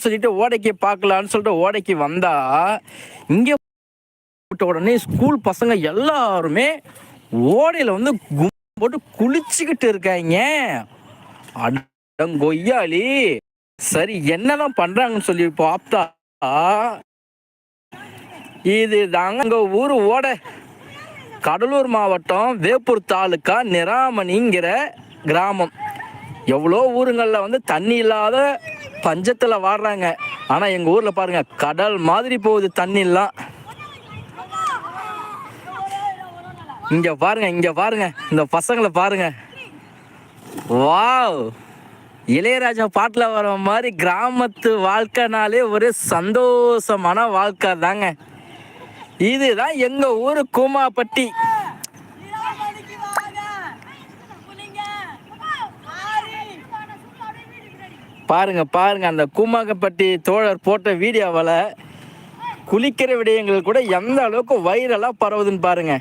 சொல்லிட்டு ஓடைக்கு பார்க்கலான்னு சொல்லிட்டு ஓடைக்கு வந்தா இங்கே விட்ட உடனே ஸ்கூல் பசங்க எல்லாருமே ஓடையில வந்து கும் போட்டு குளிச்சுக்கிட்டு இருக்காங்க அடங்கொய்யாளி சரி என்னதான் பண்றாங்கன்னு சொல்லி பார்த்தா இது தாங்க அங்க ஊர் ஓடை. கடலூர் மாவட்டம் வேப்பூர் தாலுக்கா நிராமணிங்கிற கிராமம். எவ்வளோ ஊருங்களில் வந்து தண்ணி இல்லாத பஞ்சத்தில் வாடுறாங்க. ஆனால் எங்கள் ஊரில் பாருங்க கடல் மாதிரி போகுது தண்ணிலாம். இங்க பாருங்க இங்க பாருங்க இந்த பசங்களை பாருங்க. வாவ்! இளையராஜா பாட்டில் வர மாதிரி கிராமத்து வாழ்க்கைனாலே ஒரு சந்தோஷமான வாழ்க்கை தாங்க. இதுதான் எங்கள் ஊர் கூமாப்பட்டி. பாருங்க பாருங்க அந்த கூமாகப்பட்டி தோழர் போட்ட வீடியோவில் குளிக்கிற விடயங்கள் கூட எந்த அளவுக்கு வைரலாக பரவுதுன்னு பாருங்க.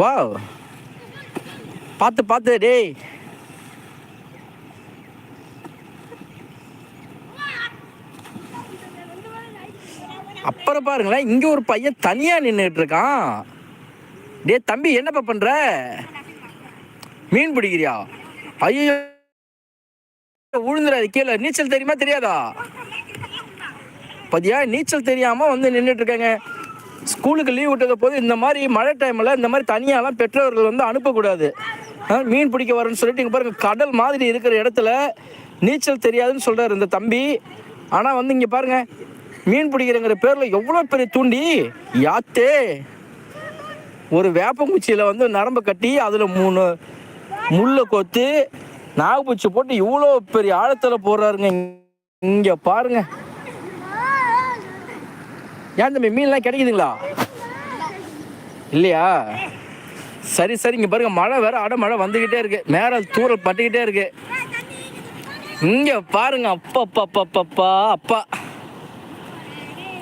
வாவ். பார்த்து பார்த்து டேய். அப்புறம் பாருங்களேன் இங்கே ஒரு பையன் தனியாக நின்றுட்டு இருக்கான் டேய் தம்பி என்னப்பா பண்ணுற மீன் பிடிக்கிறியா? ஐயோ விழுந்துடாது கீழே நீச்சல் தெரியுமா தெரியாதா? பாத்தியா நீச்சல் தெரியாம வந்து நின்றுட்டு இருக்காங்க ஸ்கூலுக்கு லீவ் விட்டத போது இந்த மாதிரி மழை டைமில் இந்த மாதிரி தனியாலாம் பெற்றோர்கள் வந்து அனுப்பக்கூடாது. மீன் பிடிக்க வரேன்னு சொல்லிட்டு இங்கே பாருங்க கடல் மாதிரி இருக்கிற இடத்துல நீச்சல் தெரியாதுன்னு சொல்கிறார் இந்த தம்பி. ஆனால் வந்து இங்கே பாருங்க மீன் பிடிக்கிறங்கிற பேரில் எவ்வளோ பெரிய தூண்டி? யாத்தே. ஒரு வேப்பங்குச்சியில் வந்து நரம்பு கட்டி அதில் மூணு முள்ளை கொத்து நாகப்பூச்சி போட்டு இவ்வளோ பெரிய ஆழத்தில் போடுறாருங்க. இங்கே பாருங்க. ஏன் தம்பி மீன்லாம் கிடைக்குதுங்களா? இல்லையா? சரி சரி இங்கே பாருங்க. மழை வேற அட மழை வந்துக்கிட்டே இருக்கு. மேல தூரல் பட்டுக்கிட்டே இருக்கு. இங்கே பாருங்க. அப்பா அப்பா. அப்பா அப்பா, அப்பா அப்பா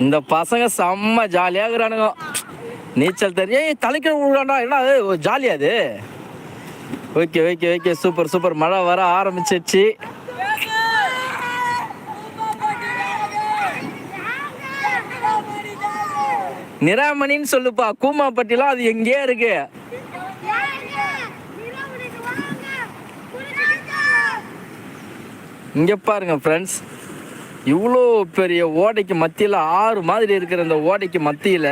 இந்த பசங்க செம்ம ஜாலியாக இருக்கிறானுங்க. நீச்சல் தெரியும். தலைக்கிற தலைக்கு என்ன அது? ஜாலியா அது? Okay okay okay super super. மழை வர ஆரம்பிச்சிருச்சு. நிராமணின்னு சொல்லுப்பா கூமாப்பட்டிலாம் அது எங்கேயே இருக்கு. இங்க பாருங்க ஃப்ரெண்ட்ஸ் இவ்வளோ பெரிய ஓடைக்கு மத்தியில் ஆறு மாதிரி இருக்கிற இந்த ஓடைக்கு மத்தியில்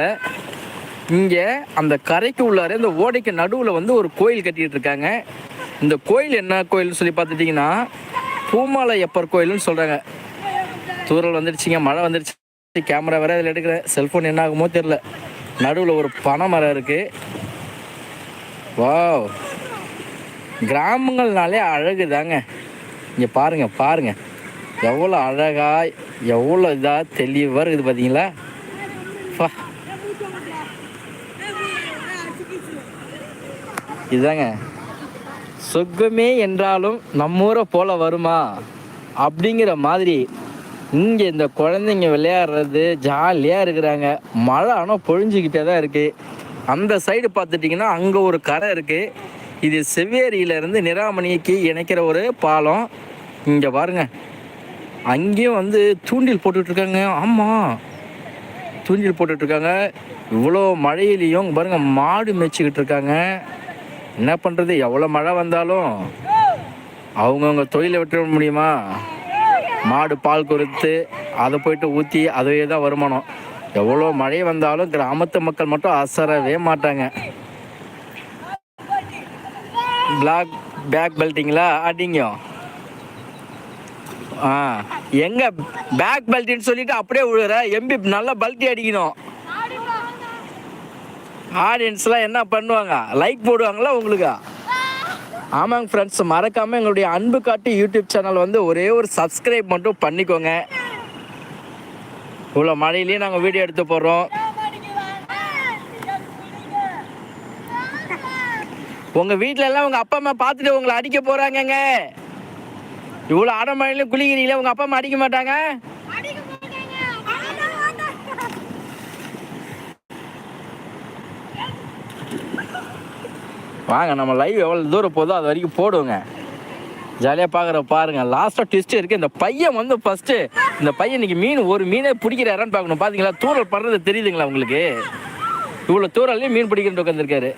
இங்கே அந்த கரைக்கு உள்ளார இந்த ஓடைக்கு நடுவில் வந்து ஒரு கோயில் கட்டிகிட்டு இருக்காங்க இந்த கோயில் என்ன கோயில்னு சொல்லி பார்த்துட்டிங்கன்னா பூமாலை அப்பர் கோயில்னு சொல்கிறாங்க தூரல் வந்துடுச்சிங்க மழை வந்துடுச்சு கேமரா வேறு அதில் எடுக்கிறேன் செல்ஃபோன் என்ன ஆகுமோ தெரில நடுவில் ஒரு பனை மரம் இருக்குது வாவ். கிராமங்கள்னாலே அழகு தாங்க இங்கே பாருங்க பாருங்கள் எவ்வளோ அழகா எவ்வளோ இதாக தெளிவாக இருக்குது பார்த்தீங்களா பா இதுதாங்க சொர்க்கமே என்றாலும் நம்மூரை போல வருமா? அப்படிங்கிற மாதிரி இங்கே இந்த குழந்தைங்க விளையாடுறது ஜாலியாக இருக்கிறாங்க. மழை ஆனால் பொழிஞ்சிக்கிட்டே தான் இருக்குது அந்த சைடு பார்த்துட்டிங்கன்னா அங்கே ஒரு கரை இருக்குது இது செவ்வேரியிலேருந்து நிராமணிக்கு இணைக்கிற ஒரு பாலம். இங்கே பாருங்க. அங்கேயும் வந்து தூண்டில் போட்டுட்ருக்காங்க. ஆமாம் தூண்டில் போட்டுட்ருக்காங்க. இவ்வளோ மழையிலையும் பாருங்கள் பாருங்க மாடு மேய்ச்சிக்கிட்டு இருக்காங்க. என்ன பண்ணுறது எவ்வளோ மழை வந்தாலும் அவங்கவுங்க தொழிலை விட்டுற முடியுமா? மாடு பால் கொடுத்து அதை போயிட்டு ஊற்றி அதுவே தான் வருமானம். எவ்வளோ மழை வந்தாலும் கிராமத்து மக்கள் மட்டும் அசரவே மாட்டாங்க. பிளாக் பேக் பெல்ட்டிங்களா அடிங்க. ஆ எங்கே பேக் பெல்ட்னு சொல்லிட்டு அப்படியே விழுற எம்பி நல்லா பல்ட்டி அடிக்கணும். ஆடியன்ஸ்லாம் என்ன பண்ணுவாங்க? லைக் போடுவாங்களா உங்களுக்கு? ஆமாங்க ஃப்ரெண்ட்ஸ் மறக்காமல் எங்களுடைய அன்பு காட்டி யூடியூப் சேனல் வந்து ஒரே ஒரு சப்ஸ்கிரைப் மட்டும் பண்ணிக்கோங்க. இவ்வளோ மழையிலேயே நாங்கள் வீடியோ எடுத்து போடுறோம். உங்கள் வீட்டில எல்லாம் உங்கள் அப்பா அம்மா பார்த்துட்டு உங்களை அடிக்க போகிறாங்கங்க இவ்வளோ அடமழையிலும் குளிக்கிறீங்களே உங்கள் அப்பா அம்மா அடிக்க மாட்டாங்க? வாங்க நம்ம லைவ் எவ்வளோ தூரம் போதோ அது வரைக்கும் போடுவோங்க. ஜாலியாக பார்க்குற பாருங்க. லாஸ்ட்டாக ட்விஸ்ட் இருக்குது இந்த பையன் வந்து ஃபஸ்ட்டு இந்த பையன் இன்னைக்கு மீன் ஒரு மீனே பிடிக்கிறாரான்னு பார்க்கணும். பார்த்தீங்களா தூரல் படுறது தெரியுதுங்களா உங்களுக்கு? இவ்வளோ தூரல்லையும் மீன் பிடிக்கிறது உட்காந்துருக்காரு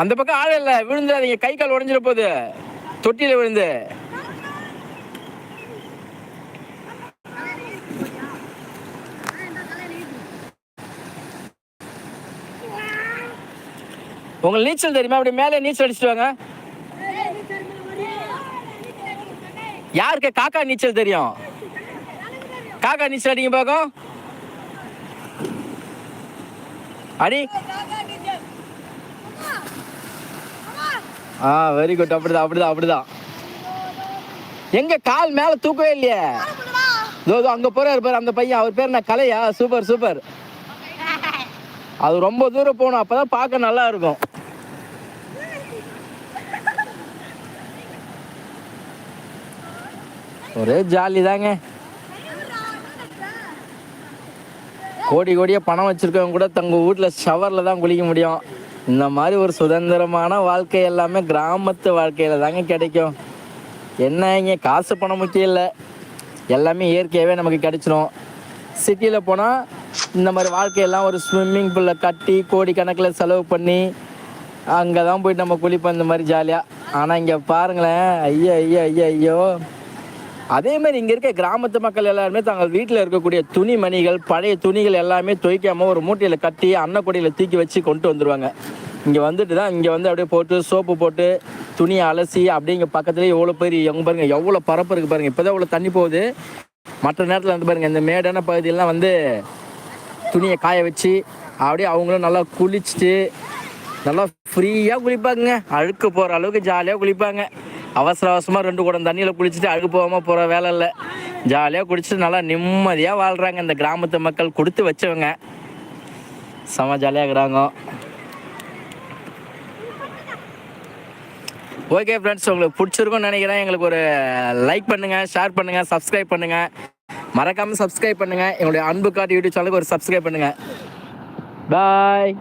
அந்த பக்கம் ஆள் இல்லை. விழுந்துடாதீங்க. கை கால் உடஞ்சிட போகுது. தொட்டியில் விழுந்து. உங்களுக்கு நீச்சல் தெரியுமா? அப்படி மேலே நீச்சல் அடிச்சுட்டு வாங்க. யாருக்கு? காக்கா நீச்சல் தெரியும். காக்கா நீச்சல் அடிங்க பார்க்கும் அடி. ஆ வெரி குட் அப்படிதான் அப்படிதான் அப்படிதான். எங்க கால் மேல தூக்கவே இல்லையே? இதோ இதோ அங்க போறாரு பாரு அந்த பையன். அவர் பேர் என்ன? கலையா? Super super. அது ரொம்ப தூரம் போகணும். அப்பதான் பார்க்க நல்லா இருக்கும். ஒரே ஜாலி தாங்க. கோடி கோடியாக பணம் வச்சுருக்கவங்க கூட தங்க வீட்டில் ஷவரில் தான் குளிக்க முடியும். இந்த மாதிரி ஒரு சுதந்திரமான வாழ்க்கை எல்லாமே கிராமத்து வாழ்க்கையில் தாங்க கிடைக்கும். என்ன இங்கே காசு பணம் முக்கியம் இல்லை. எல்லாமே இயற்கையாகவே நமக்கு கிடச்சிடும் சிட்டியில் போனால் இந்த மாதிரி வாழ்க்கையெல்லாம் ஒரு ஸ்விம்மிங் பூலில் கட்டி கோடி கணக்கில் செலவு பண்ணி அங்கே தான் போயிட்டு நம்ம குளிப்போம் இந்த மாதிரி ஜாலியாக ஆனால் இங்கே பாருங்களேன் ஐயோ ஐயோ ஐயோ ஐயோ. அதே மாதிரி இங்கே இருக்க கிராமத்து மக்கள் எல்லாருமே தங்கள் வீட்டில் இருக்கக்கூடிய துணிமணிகள் பழைய துணிகள் எல்லாமே துவைக்காமல் ஒரு மூட்டையில் கட்டி அன்னக்குடியில் தூக்கி வச்சு கொண்டு வந்துடுவாங்க இங்கே வந்துட்டு தான் இங்கே வந்து அப்படியே போட்டு சோப்பு போட்டு துணியை அலசி அப்படியே இங்கே பக்கத்துலேயே எவ்வளோ பேர் எங்கே பாருங்கள் எவ்வளோ பரப்பு இருக்குது பாருங்க. இப்போ தான் இவ்வளோ தண்ணி போகுது. மற்ற நேரத்தில் வந்து பாருங்க இந்த மேடான பகுதியெல்லாம் வந்து துணியை காய வச்சு அப்படியே அவங்களும் நல்லா குளிச்சுட்டு நல்லா ஃப்ரீயாக குளிப்பாங்க. அழுக்கு போகிற அளவுக்கு ஜாலியாக குளிப்பாங்க. அவசர அவசரமாக ரெண்டு குடம் தண்ணியில் குளிச்சுட்டு அழுகு போகாமல் போகிற வேலை இல்லை. ஜாலியாக குளிச்சுட்டு நல்லா நிம்மதியாக வாழ்கிறாங்க இந்த கிராமத்து மக்கள். கொடுத்து வச்சவங்க. செம ஜாலியாக இருக்கிறாங்க. ஓகே ஃப்ரெண்ட்ஸ் உங்களுக்கு பிடிச்சிருக்கும்னு நினைக்கிறேன். எங்களுக்கு ஒரு லைக் பண்ணுங்கள் ஷேர் பண்ணுங்கள் சப்ஸ்கிரைப் பண்ணுங்கள் மறக்காமல் சப்ஸ்கிரைப் பண்ணுங்கள் எங்களுடைய அன்பு காட்டு யூடியூப் சேனலுக்கு ஒரு சப்ஸ்கிரைப் பண்ணுங்கள் பாய்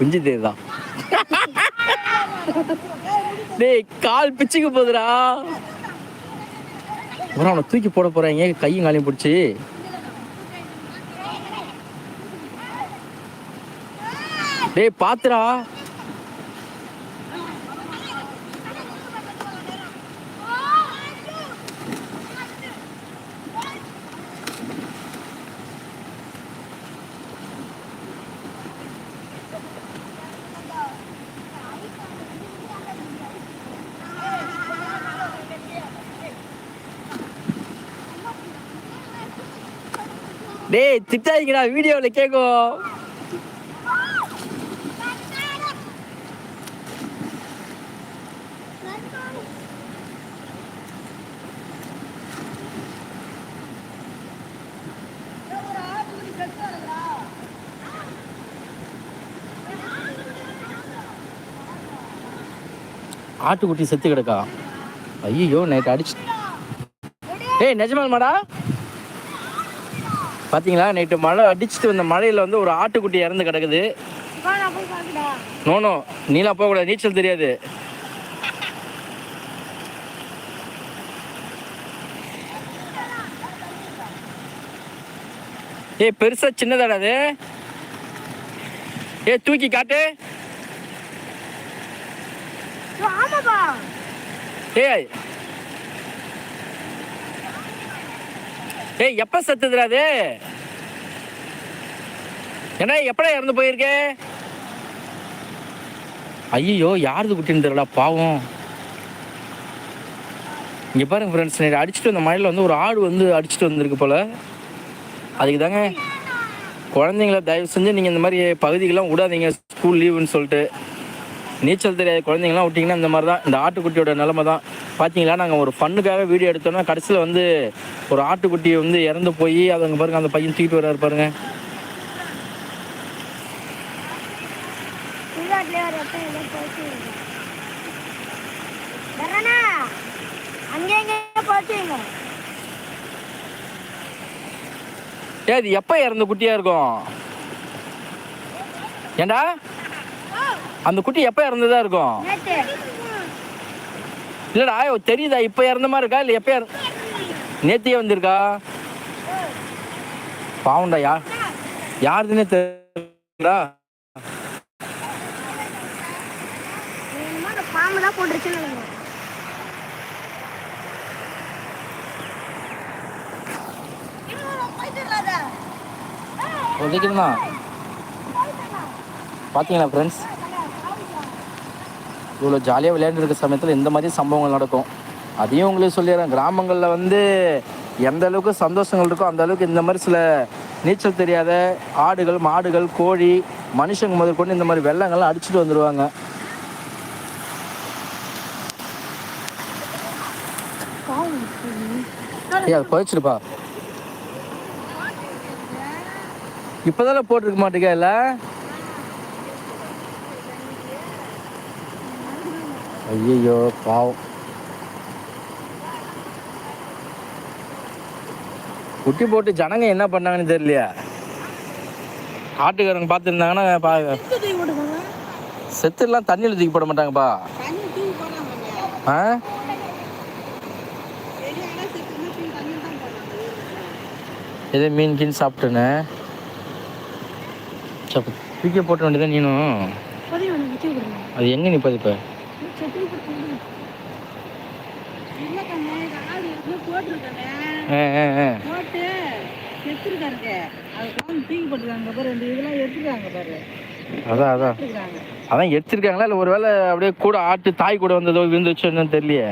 குஞ்சு தேதான் டேய் கால் பிச்சுக்கு போகுதுடா. அப்புறம் அவனை தூக்கி போட போறாங்க கையும் காலையும் பிடிச்சி? டேய் பாத்துடா. டேய் திட்டாதீங்கடா வீடியோவில் கேட்கும் ஆட்டுக்குட்டி செத்து கிடக்கா? ஐயோ நைட் அடிச்சு ஏய் நிஜமால் மாடா பாத்தீங்களா? நைட்டு மழை அடிச்சுட்டு வந்த மழையில வந்து ஒரு ஆட்டுக்குட்டி இறந்து கிடக்குது. நோனோ நீலாம் போகக்கூடாது. நீச்சல் தெரியாது. ஏய் பெருசா சின்னதாடா அது. ஏ தூக்கி காட்டு. ஏய் ஏய் எப்போ செத்துதுடா அது? என்ன எப்படா இறந்து போயிருக்கே? ஐயோ யாருது குட்டின்னு தெரியல பாவம். இங்கே பாருங்க ஃப்ரெண்ட்ஸ் நேற்று அடிச்சுட்டு வந்த மழையில் வந்து ஒரு ஆடு வந்து அடிச்சுட்டு வந்திருக்கு போல். அதுக்கு தாங்க குழந்தைங்கள தயவு செஞ்சு நீங்கள் இந்த மாதிரி பகுதிகள்லாம் விடாதீங்க ஸ்கூல் லீவுன்னு சொல்லிட்டு. நீச்சல் தெரியாத குழந்தைங்களாம் விட்டிங்கன்னா இந்த மாதிரி தான் இந்த ஆட்டுக்குட்டியோட நிலமை தான். பார்த்தீங்களா நாங்கள் ஒரு ஃபண்ணுக்காக வீடியோ எடுத்தோம்னா கடைசியில் வந்து ஒரு ஆட்டுக்குட்டி வந்து இறந்து போய் அது அங்கே பாருங்க அந்த பையன் தூக்கிட்டு வர்றாரு பாருங்க. சுடுகாட்டிலே ஒரு இடத்துல ஏதோ போச்சு. வரணா அங்கே எங்கே போச்சுங்க ஏ இது எப்போ இறந்த குட்டியாக இருக்கும்? ஏண்டா? அந்த குட்டி எப்போ இறந்ததா இருக்கும்? இல்லடா தெரியுதா இப்போ இறந்த மாதிரி இருக்கா இல்லை எப்போ நேத்தியே வந்திருக்கா? பாவம்டா யார் யாருதுன்னே நினைக்கிறேன். உதைக்குதுண்ணா பார்த்தீங்களா ஃப்ரெண்ட்ஸ் இவ்வளோ ஜாலியாக விளையாண்டு இருக்க சமயத்தில் இந்த மாதிரி சம்பவங்கள் நடக்கும். அதையும் உங்களுக்கு சொல்லிடுறேன். கிராமங்களில் வந்து எந்த அளவுக்கு சந்தோஷங்கள் இருக்கோ அந்த அளவுக்கு இந்த மாதிரி சில நீச்சல் தெரியாத ஆடுகள் மாடுகள் கோழி மனுஷங்க முதல் கொண்டு இந்த மாதிரி வெள்ளங்கள்லாம் அடிச்சுட்டு வந்துடுவாங்க ஏய் அது குறைச்சிருப்பா இப்போதானே போட்டிருக்க மாட்டேங்க இல்லை? ஐயோ பாவம். குட்டி போட்டு ஜனங்க என்ன பண்ணாங்கன்னு தெரியலையா. ஆட்டுக்காரங்க பார்த்துருந்தாங்கன்னா பா செத்துலாம் தண்ணியில் தூக்கி போட மாட்டாங்கப்பா. ஆ? எதோ மீன் கீன் சாப்பிட்டுன்னு தூக்கி போட்ட வேண்டியதான் நீனும்? அது எங்கே நிற்பது இப்போ போட்டு செத்துருக்காருங்க. அது குழம்பு தூக்கி போட்டிருக்காங்க பாரு, இந்த இதெல்லாம் எடுத்துருக்காங்க பாரு. அதான். அதான் எடுத்திருக்காங்களா இல்லை ஒருவேளை அப்படியே கூட ஆட்டு தாய் கூட வந்ததோ விழுந்துச்சோ என்னன்னு தெரியலையே